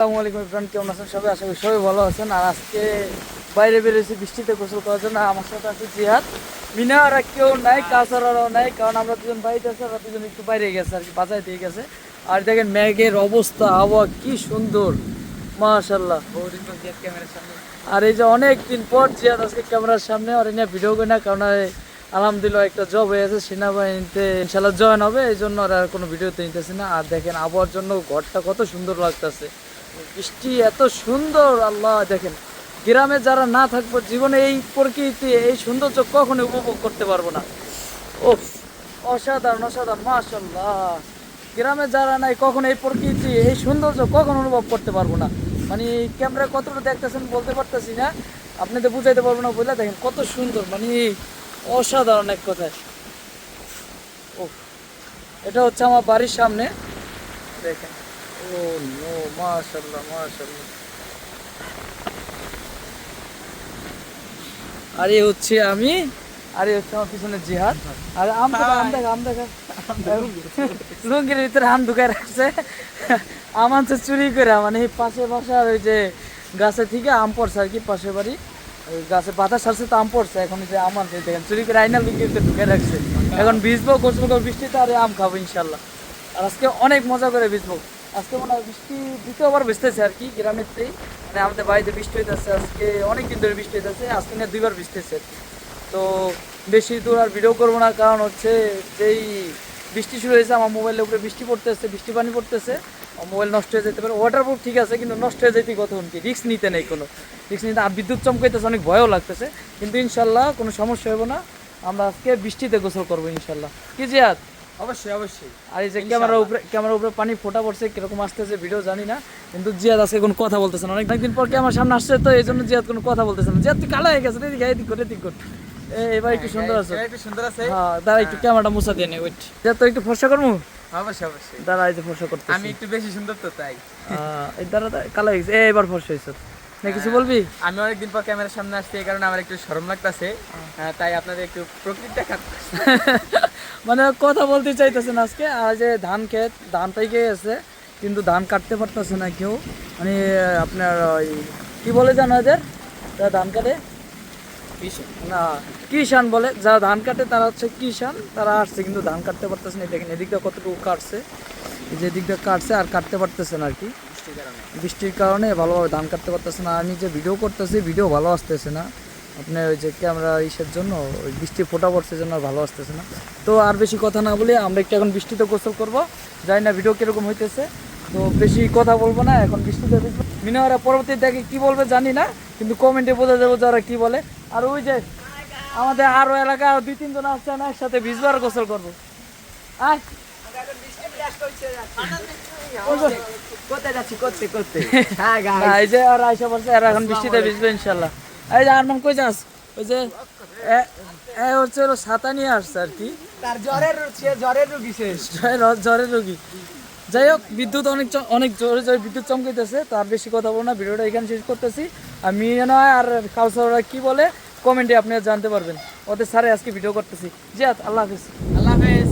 কেমন আছেন আশা করি সবাই ভালো আছেন। আর আজকে বাইরে বৃষ্টিতে গোসল আমার সাথে আছে জিহাদ। আর কেউ নাই নাই, কারণ আমরা দুজন আর দুজন একটু বাইরে গেছে আর কি দিয়ে গেছে। আর দেখেন মেঘের অবস্থা, আবহাওয়া কি সুন্দর। মাশাল্লাহ আর এই যে অনেক দিন পর জিয়াদ আজকে ক্যামেরার সামনে আর এনে ভিডিও করে না আলহামদুলিল্লাহ একটা জব হয়ে আছে সেনাবাহিনীতে ইনশাল্লাহ জয়েন হবে, এই জন্য আর কোনো ভিডিওতে নিতেছি না। আর দেখেন আবহাওয়ার জন্য ঘরটা কত সুন্দর লাগতেছে। বৃষ্টি এত সুন্দর, আল্লাহ দেখেন। গ্রামে যারা না থাকব, জীবনে এই প্রকৃতি, এই সৌন্দর্য কখনো উপভোগ করতে পারব না। ও অসাধারণ অসাধারণ মাশাল্লাহ গ্রামে যারা নাই, কখনো এই প্রকৃতি, এই সৌন্দর্য কখনো অনুভব করতে পারব না। মানে ক্যামেরা কতটা দেখতেছেন বলতে পারতেছি না। আপনাদের বুঝাইতে পারব না, বুঝলে দেখেন কত সুন্দর মানে অসাধারণ এক কথায়। ও এটা হচ্ছে আমার বাড়ির সামনে। দেখেন। ও চুরি করে মানে পাশে বাসার ওই যে গাছে থেকে আম পড়ছে আর কি, পাশের বাড়ি। গাছে পাতা সারছে তো আম পড়ছে, এখন যে চুরি করে আইনা লুঙ্গির ভিতরে ঢুকায় রাখছে। এখন ভিজবো গোসল করব বৃষ্টিতে আর আম খাব ইনশাল্লাহ আর আজকে অনেক মজা করে ভিজবো। আজকে মনে হয় বৃষ্টি, দ্বিতীয়বার ভিজতেছে আর কি গ্রামেরতেই মানে আমাদের বাড়িতে বৃষ্টি হইতেছে, আজকে অনেক দিন ধরে বৃষ্টি হইতেছে, আজকে নিয়ে দুইবার বৃষ্টিছে। তো বেশি দূর আর ভিডিও করব না, কারণ হচ্ছে যেই বৃষ্টি শুরু হয়েছে, আমার মোবাইলের উপরে বৃষ্টি পড়তেছে, বৃষ্টি পানি পড়তেছে মোবাইল নষ্ট হয়ে যেতে পারে। ওয়াটারপ্রুফ ঠিক আছে, কিন্তু নষ্ট হয়ে যেতে কতক্ষণ কি? রিক্স নিতে নেই কোনো। রিক্স নিতে, আর বিদ্যুৎ চমকাইতেছে, অনেক ভয়ও লাগতেছে। কিন্তু ইনশাল্লাহ কোনো সমস্যা হবে না। আমরা আজকে বৃষ্টিতে গোসল করব ইনশাল্লাহ। কি জিয়াদ? অবশ্যই অবশ্যই। আর এই যে ক্যামেরার উপরে ক্যামেরার উপরে পানি ফোটা পড়ছে কীরকম আসতেছে ভিডিও জানি না কিন্তু জিয়াদ আজকে কোনো কথা বলতেছে না। অনেকদিন পর ক্যামেরার সামনে আসছে তো এই জন্য জিয়াদ কোনো কথা বলতেছে না। জিয়াদ তুই কালো হয়ে গেছে এদিকে এদিক করে এদিক কর। এ, এবার একটু সুন্দর আছে? একটু সুন্দর আছে। হ্যাঁ দাঁড়া একটু ক্যামেরাটা মুছা দিয়ে নে ওয়েট জিয়াদ তো একটু ফর্সা করব? অবশ্যই অবশ্যই। দাঁড়া এই যে ফর্সা করতে আমি একটু বেশি সুন্দর তো তাই। এই দাঁড়া দাঁড়া, কালো হয়ে গেছে। এবার ফর্সা হয়েছে। না কিছু বলবি? আমি অনেকদিন পর ক্যামেরার সামনে আসছি এই কারণে আমার একটু শরম লাগতেছে। তাই আপনাদের একটু প্রকৃতি দেখা মানে কথা বলতে চাইতেছেন আজকে আর যে ধান ক্ষেত ধান পাইকে গেছে কিন্তু ধান কাটতে পারতেছে না কেউ। মানে আপনার ওই কি বলে জানো এদের? যারা ধান কাটে? না কিষান বলে। যারা ধান কাটে তারা হচ্ছে কিষান তারা আসছে কিন্তু ধান কাটতে পারতেছে না। দেখেন এদিকটা কতটুকু কাটছে। যে এদিকটা কাটছে আর কাটতে পারতেছে না আর কি। বৃষ্টির কারণে। ভালোভাবে ধান কাটতে পারতেছে না। আমি যে ভিডিও করতেছি ভিডিও ভালো আসতেছে না। আপনার ওই যে ক্যামেরা ইসের জন্য ওই বৃষ্টি ফোটা পড়ছে জন্য আর ভালো আসতেছে না। তো আর বেশি কথা না বলে আমরা একটু এখন বৃষ্টিতে গোসল করব। জানি না ভিডিও কীরকম হইতেছে। তো বেশি কথা বলব না এখন বৃষ্টিতে ভিজবো। মিনারা পরবর্তী দেখে কি বলবে জানি না কিন্তু কমেন্টে বোঝা যাব যারা কি বলে। আর ওই যে আমাদের আরও এলাকা দুই তিনজন আসছে না একসাথে ভিজবো আর গোসল করব। আয়। কোথায় যাচ্ছি? করতে করতে। না, এই যে আর আইসা পড়ছে আর এখন বৃষ্টিতে ভিজবে ইনশাল্লাহ। এই যে আরমান কই যাস? ওই যে এ- হচ্ছে হলো ছাতা নিয়ে আসছে আর কি। তার জ্বরের সে জ্বরের রোগী জ্বর- জ্বরের রোগী। যাই হোক বিদ্যুৎ অনেক অনেক জোরে জোরে বিদ্যুৎ চমকাইতেছে তো আর বেশি কথা বলব না ভিডিওটা এখানে শেষ করতেছি। আর মিয়া নয় আর কাউসাররা কি বলে কমেন্টে আপনি জানতে পারবেন। ওদের স্যারে আজকে ভিডিও করতেছি। জিয়াত আল্লাহ হাফিজ। আল্লাহ হাফেজ।